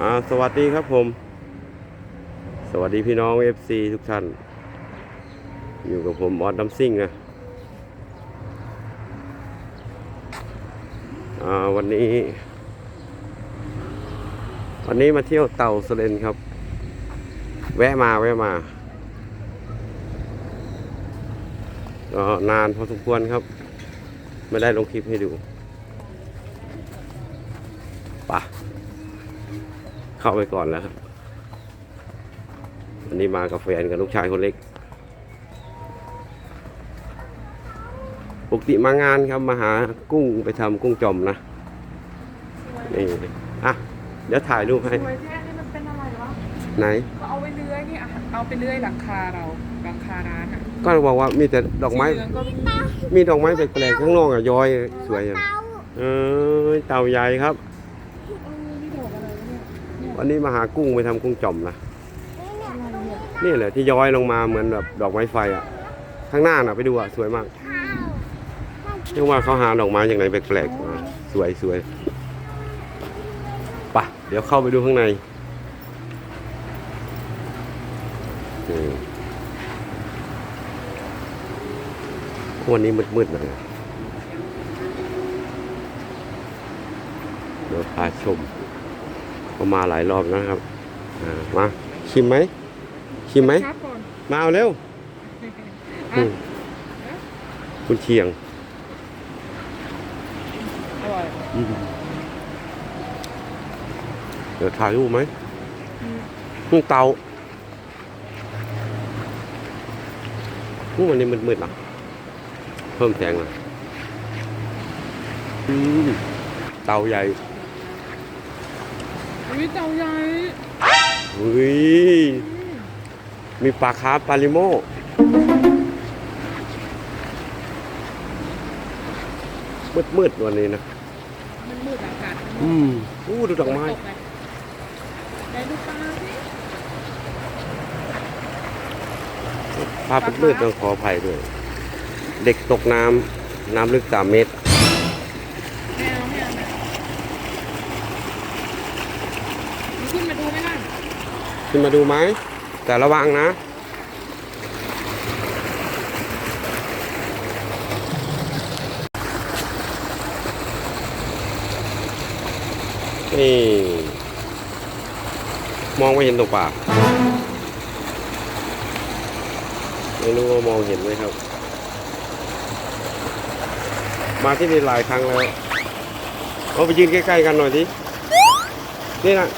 อ่าสวัสดีครับผม สวัสดีพี่น้อง FC ทุกท่าน อยู่กับผมออดดัมซิ่งนะอ่าวันนี้ วันนี้มาเที่ยวเต่าสเลนครับ แวะมาแวะมาก็นานพอสมควรครับ ไม่ได้ลงคลิปให้ดูไป่ะ เข้าไปก่อนแล้วครับวันนี้มากับแฟนกับลูกชายคนเล็กปกติมางานครับมาหากุ้งไปทำกุ้งจอมนะนี่อะเดี๋ยวถ่ายรูปให้ สวยแท้นี่มันเป็นอะไรวะไหน ก็เอาไปเลื้อยนี่อะเอาไปเลื้อยหลังคาเราหลังคาร้านอะก็บอกว่ามีแต่ดอกไม้ สีเหลืองก็มีมีดอกไม้แปลกๆข้างนอกอะย้อยสวยอะเออเต่าใหญ่ครับ วันนี้มาหากุ้งไปทำกุ้งจอมนะอะไรเนี่ยนี่แหละที่ย้อยลงมาเหมือนแบบดอกไม้ไฟอะ ข้างหน้าน่ะไปดูอะสวยมากเรียกว่าเขาหาดอกไม้อย่างไรแปลกๆมาสวยสวยไปะเดี๋ยวเข้าไปดูข้างในนี่วันนี้มืดๆหน่อยเดี๋ยวพาชม ก็มาหลายรอบแล้วนะครับอ่ามาชิมไหมชิมไหมครับก่อนมาเอาเร็วอืมคุณเชียงอร่อยเดี๋ยวถ่ายรูปไหมอืมกุ้งเตากุ้งวันนี้มืดๆอะเพิ่มแสงอะอืมเตาใหญ่ อุ้ยเต่าใหญ่อุ้ยมีปลาคาร์ฟปลาลิโมมืดๆวันนี้นะมันมืดอากาศข้างนอกอืมอู้ดูดอกไม้ฝนตงไหนดูปลาสิภาพมืดๆต้องขออภัยด้วย เด็กตกน้ำน้ำลึกสามเมตร แมวแมวแมวมันขึ้นมาดูไหมล่ะ ขึ้นมาดูไหม แต่ระวังนะ นี่ มองไม่เห็นตัวป่าไม่รู้ว่ามองเห็นไหมครับ มาที่นี่หลายครั้งแล้วเอาไปยืนใกล้ๆกันหน่อยสินี่นะ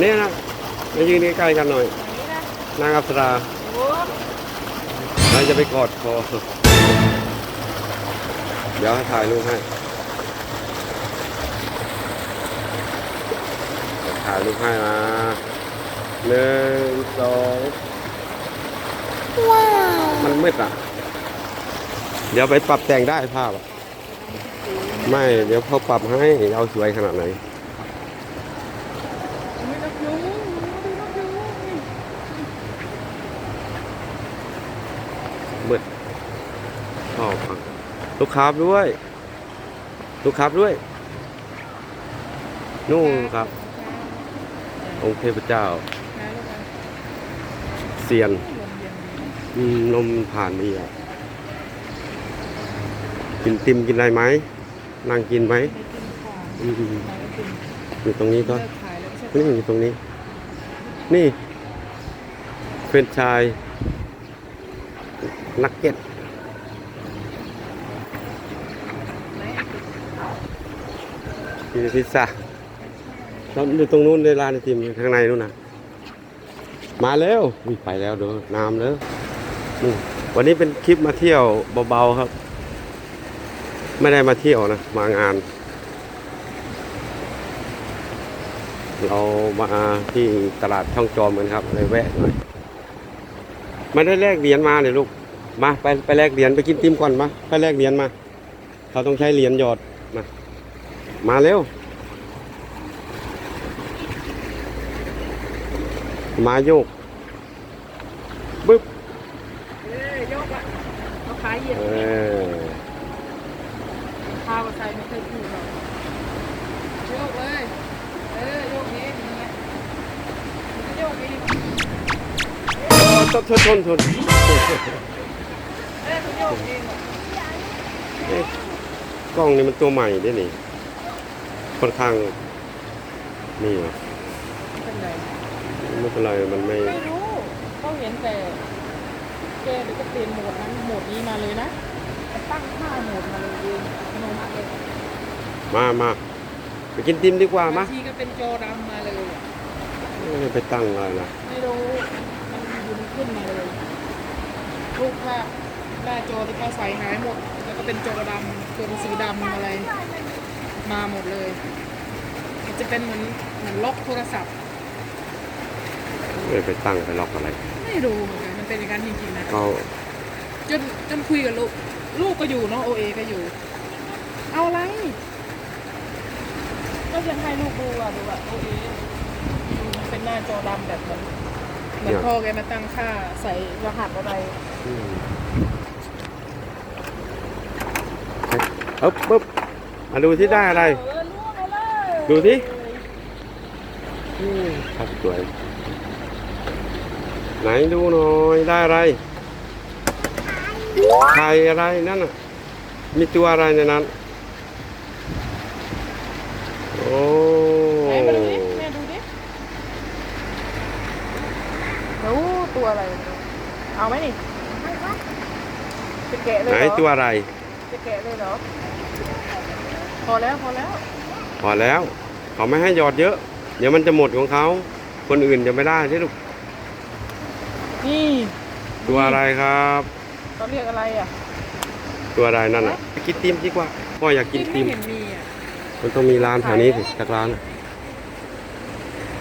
เนี่ยนะมายืนใกล้ๆกันหน่อย นางอัปราโอ้เราจะไปกอดคอเดี๋ยวให้ถ่ายรูปให้เดี๋ยวถ่ายรูปให้นะหนึ่งสองมันมืดอะ เดี๋ยวไปปรับแต่งได้ภาพอะไม่ เดี๋ยวเขาปรับให้ เอาสวยขนาดไหน ยนกยุงดูนกยุงมืดชอบอะลูกค้าบด้วย ลูกค้าบด้วย นู่นครับ องค์เทพเจ้าเซียนลมผ่านดีอะกินติมกินอะไรไหมนั่งกินไหมอืมอยู่ตรงนี้ก็ นี่อยู่ตรงนี้ นี่เฟรนช์ชายนักเก็ตกินพิซซ่าเราอยู่ตรงนู้นในร้านไอติมข้างในนู้นนะมาแล้วอุ๊ยไปแล้วเดูน้ำแล้ววันนี้เป็นคลิปมาเที่ยวเบาๆครับ ไม่ได้มาเที่ยวนะ มางาน เรามาที่ตลาดช่องจอมกันครับเลยแวะหน่อยไม่ได้แลกเหรียญมาเลยลูกมาไปไปแลกเหรียญไปกินติมก่อนมาไปแลกเหรียญมา เขาต้องใช้เหรียญหยอดมามาเร็วมาโยกบึ๊บ เอ้ยยกอะเอาขายเหยียบ เออ พามาใส่ไม่เคยพูดหรอก ชนชนชนชนเอ้ยคุณโยกเองเหรอเอ๊ะกล้องนี่มันตัวใหม่ด้วยนี่ค่อนข้างนี่เหรอเป็นไรไม่เป็นไรมันไม่ไม่รู้เขาเห็นแต่แกเดี๋ยวก็เปลี่ยนโหมดนั้นโหมดนี้มาเลยนะตั้งค่าโหมดมาเลยเองอัตโนมัติเลยมามาไปกินติมดีกว่ามาบางทีก็เป็นจอดำมาเลยอะไม่ไปตั้งอะไรนะไม่รู้มันอยู่มัน ขึ้นมาเลยรูปภาพหน้าจอที่เขาใส่หายหมด แล้วก็เป็นจอดำตัวหนังสือดำอะไร มาหมดเลยมันจะเป็นเหมือนเหมือนล็อกโทรศัพท์ ไม่ไปตั้งไปล็อกอะไร ไม่รู้เหมือนกันมันเป็นอย่างนั้นจริงๆนะเขาจนจนคุยกับลูกลูกก็อยู่เนาะโอเอก็อยู่ เอาอะไร ก็ยังให้ลูกดูอะดูอะโอเอมันเป็นหน้าจอดำแบบเหมือน เหมือนพ่อแกมาตั้งค่าใส่รหัสอะไรอืมเอ๊บปึ๊บมาดูที่ได้อะไรเออล่วงเอาเลยดูสิอืมครับสวย ไหนดูหน่อยได้อะไรไข่อะไรนั่นน่ะ มีตัวอะไรในนั้น โอ้ ไหนมาดูดิแม่ดูดิโอ้ ตัวอะไรเนี่ยเอาไหมนี่จะแกะเลยไหนเหรอตัวอะไร จะแกะเลยเหรอ พอแล้วพอแล้วพอแล้ว เขาไม่ให้หยอดเยอะ เดี๋ยวมันจะหมดของเขา คนอื่นจะไม่ได้ใช่ลูกนี่ตัวอะไรครับ เขาเรียกอะไรอะตัวอะไรนั่นน่ะไปกินติมดีกว่าพ่ออยากกินที่ติไม่มเห็นมีอะมันต้องมีร้านแถวนี้สิสักร้านน่ะ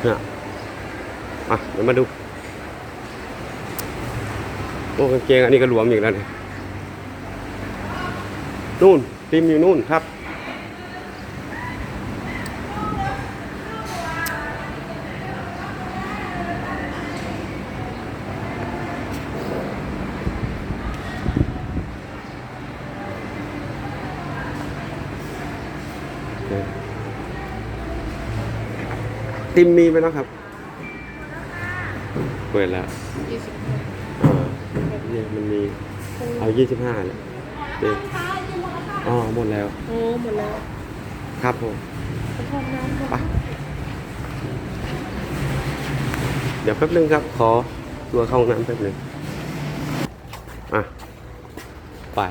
เนี่ยอะเดี๋ยวมาดู โอ้กางเกงอันนี้ก็หลวมอีกแล้วเนี่ยนู่นติมอยู่นู่นครับ ติมมีไหมนะครับเปิดแล้ว เนี่ยมันมีเอายี่สิบห้าเลยเด็อ๋อหมดแล้ว โอ้หมดแล้วครับผมไปห้องน้ำก่อนไปเดี๋ยวแป๊บนึงครับ ขอตัวเข้าห้องน้ำแป๊บนึงอะไป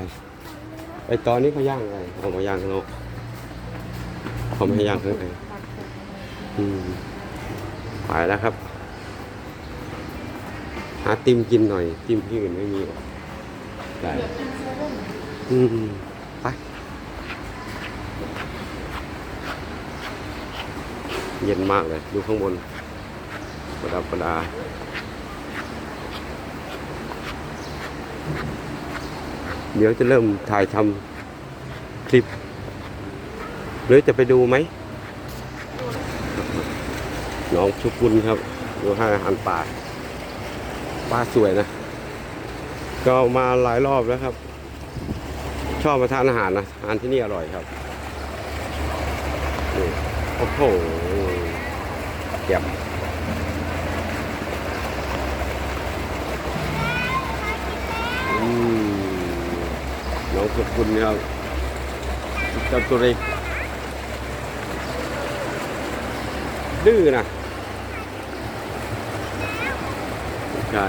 ไอตอนนี้เขาย่างอะไรเอามาย่างข้างนอกเขาไม่ให้ย่างข้างในอืมไปแล้วครับหาติมกินหน่อย ติมที่อื่นไม่มีหรอกได้เดี๋ยวกินเซเว่นอืมไปเย็นมากเลย ดูข้างบนประดับประดาเดี๋ยวจะเริ่มถ่ายทำคลิป หรือจะไปดูไหมน้องชุกุลครับ ดูให้อาหารป่า ป่าสวยนะ ก็มาหลายรอบแล้วครับ ชอบมาทานอาหารนะอาหารที่นี่อร่อยครับโอ้โหเก็บน้องสุกุลครับจัตัวเล็กดื้อนะ ใช่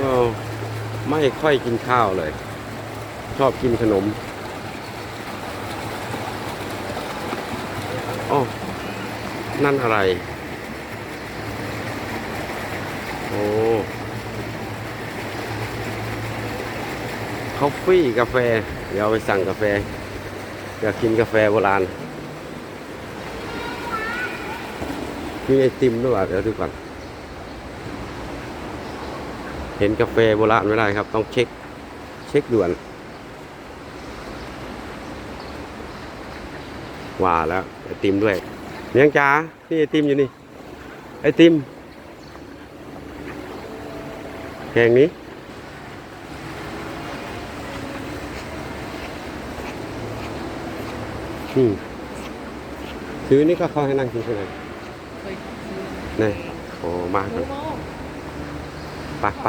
ก็ไม่ค่อยกินข้าวเลย ชอบกินขนมอ๋อนั่นอะไร โอ้คอฟฟี่กาแฟ เดี๋ยวไปสั่งกาแฟอยากกินกาแฟโบราณ มีไอติมด้วยอะเดี๋ยวดูก่อน เห็นกาแฟโบราณไม่ได้ครับ ต้องเช็ค เช็คด่วนว่าแล้วไอติมด้วยเนียงจ๋านี่ไอติมอยู่นี่ ไอติมแข่งนี้อืมซื้อนี่ก็เขาให้นั่งกินข้างใน เคยซื้อนี่โอ้มาหกัมูนโม่ไปไป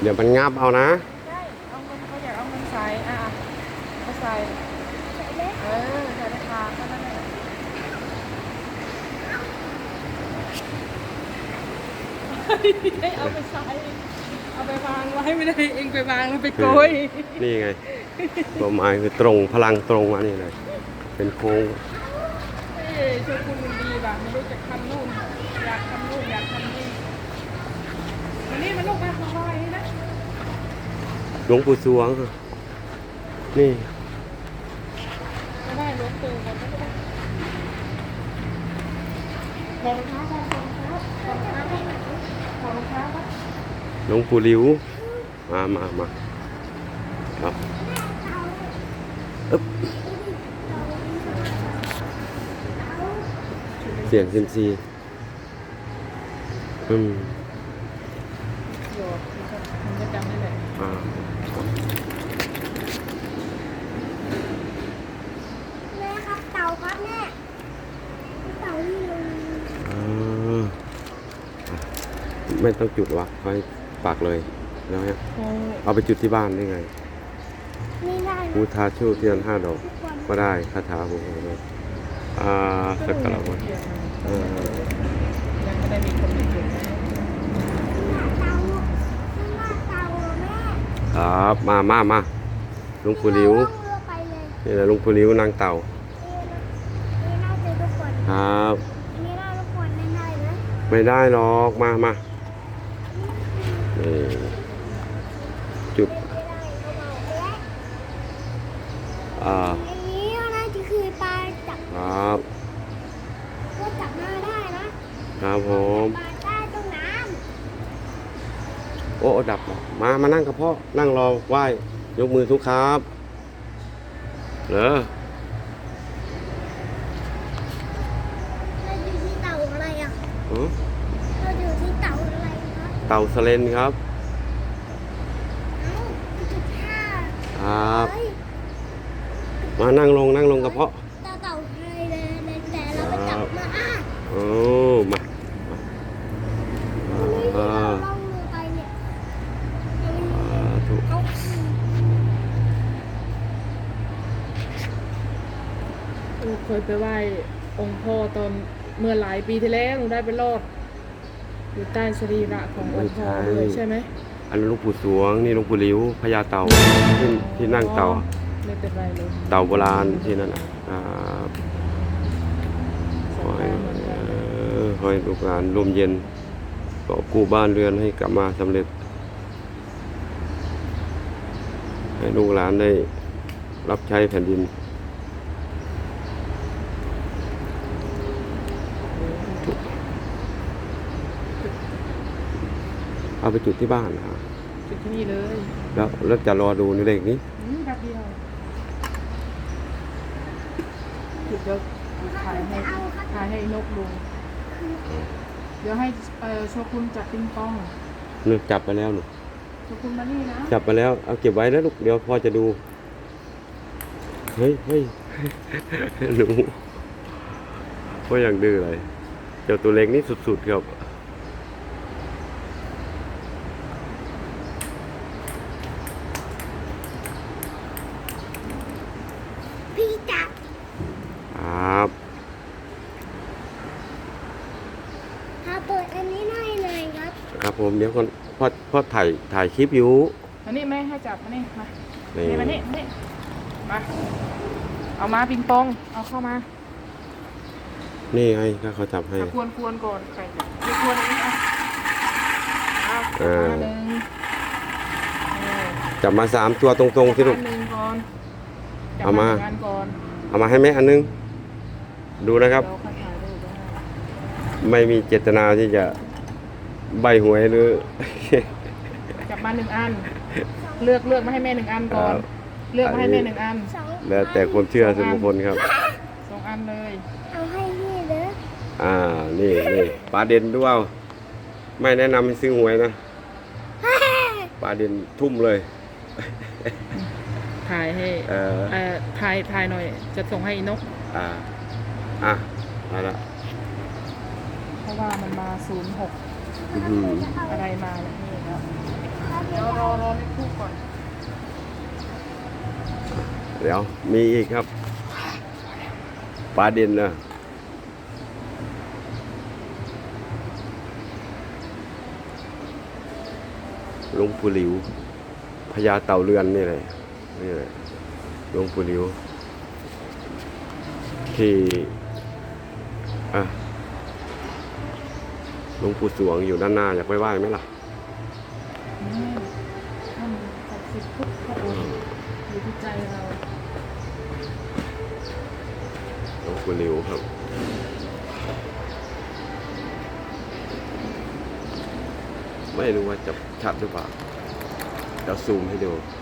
เดี๋ยวมันงับเอานะ ใช่เอาเงินเขาอยากเอาเงินใส่อะเขาใส่เออใส่ราคาก็นั่นแหละได้เอาไปใส่เอาไปวางไว้ไม่ได้เองไปวางแล้วไปโกยนี่ไงตัวไม้คือตรงพลังตรงมานี่เลยเป็นโค้ง ช่วยคุณดีแบบไม่รู้จะทำนู่นอยากทำนู่นอยากทำนี่วันนี้มันลูกมาสบายนะหลวงปู่สวง นี่ไม่ได้หลวงปู่ก่อนไม่ได้ถอรองเท้าก่อรองเท้าถอรองเท้าก่อรองเท้าปะหลวงปู่หลิว มามามาครับอึ๊บ เสียงซิมซีอืมโยดมันก็มันก็จำได้แหละอ่าแม่ครับเต่าครับแม่เต่านี่ลงอ่าไม่ต้องจุดวะค่อยปักเลยแล้วเนี่ยโอ้เอาไปจุดที่บ้านได้ไงนี่ได้บูทาชูเทียนห้าดอก ทุกคนก็ได้คาถาผมก็อ่าสักการะวันอ่ายังไม่ได้มีคนมาจุดเต่านี่ว่าเต่าเห รอแม่ครับมามามาลุงปู่หลิวนี่แหละลุงปู่หลิวนางเต่าครับไม่ได้นะไม่ได้หรอก มามานี่จุด ไม่ได้เขาบอกแล้ว อ่า อันนี้น่าจะคือปลาจับ ครับก็จับมาได้นะครับผมปลาใต้ตรงน้โอ้ดับแล้วมามานั่งกับพ่อนั่งรอไหว้ยกมือทุกครับเหรอำเราอยู่ที่เต่าอะไรอะอ๋อเราอยู่ที่เต่าอะไรครับเต่าสเลนครับเอ้าจุดห้าครับ เฮ้ย มานั่งลงนั่งลงกับพ่อ เต่าเต่าไทยเลยแต่เราไปจับมาอะ โอ้มา วันนี้ อ่า เราล่องเรือไปเนี่ย อ่าถูก เขา เออเค ยไปไหว้องค์พ่อตอนเมื่อหลายปีที่แล้วหนูได้ไปรอดอยู่ใต้สรีระขององค์พ่อด้วยใช่ไหมอันนั้นหลุงปู่สวงนี่หลุงปู่หลิวพญาเต่าที่ที่นั่งเต่าไม่เป็นไรเลยเต่าโบราณที่นั่นน่ะครับขอให้เออขอให้ลูกหลานร่มเย็นก็กู้บ้านเรือนให้กลับมาสำเร็จ ให้ลูกหลานได้รับใช้แผ่นดิน เอาไปจุดที่บ้านนะครับจุดที่นี่เลยแล้วแล้วจะรอดูในเลขนี้อืมแป๊บเดียวจุดเดี๋ยวถ่ายให้ถ่ายให้นกดูเดี๋ยวให้เอ่อโชกุนจับปิงปองนึกจับไปแล้วหนูโชกุนมานี่นะจับไปแล้วเอาเก็บไว้นะลูกเดี๋ยวพ่อจะดูเฮ้ยเฮ้ยหนูพ่ออย่างดื้อเลยเจ้าตัวเล็กนี่สุดๆครับ พี่จับ ครับ พา เปิดอันนี้หน่อยหน่อยครับครับผมเดี๋ยวก่อนพ่อพ่อถ่ายถ่ายคลิปอยู่มานี่แม่ให้จับมานี่มานี่นี่มานี่มานี่มาเอามาปิงปอง เอาเข้ามานี่ไงถ้าเขาจับให้จะควรควรก่อนใครจะไม่ควรอันนี้เอาเอาเออมาหนึ่งเออจับมาสามตัวตรงๆที่ลูกอันหนึ่งก่อนจับเอามาหนึ่งอันก่อนเอามาให้แม่อันนึง ดูนะครับ ไว้ให้ไม่มีเจตนาที่จะใบหวยหรือ จับมาหนึ่งอัน เลือกเลือกมาให้แม่หนึ่งอันก่อน ครับ เลือกมาให้แม่หนึ่งอันสองแล้วแต่ความเชื่อส่วนบุคคลครับ สองอันเลยเอาให้พี่เด้ออ่า นี่นี่ปลาเด่นด้วยไม่แนะนำให้ซื้อหวยนะปลาเด่นทุ่มเลย ถ่ายให้เออเอ่อถ่ายถ่ายหน่อย จะส่งให้อีนก อ่า อะมาละเพ ราะว่ามันมาศูนย์หกอื้อหืออะไรมาอย่างนี้แล้วเดี๋ยวรอรอให้คู่ก่อน เดี๋ยวมีอีกครับปลาเด่นนะหลวงปู่หลิวพญาเต่าเรือนนี่เลยนี่เลยหลวงปู่หลิว ที่อะ หลวงปู่สวงอยู่ด้านหน้าอยากไปไหว้ไหมล่ะนี่ท่านศักดิ์สิทธิ์ทุกพระองค์อยู่ที่ใจเราหลวงปู่หลิวครับ ไม่รู้ว่าจะชัดหรือเปล่าจะซูมให้ดูอ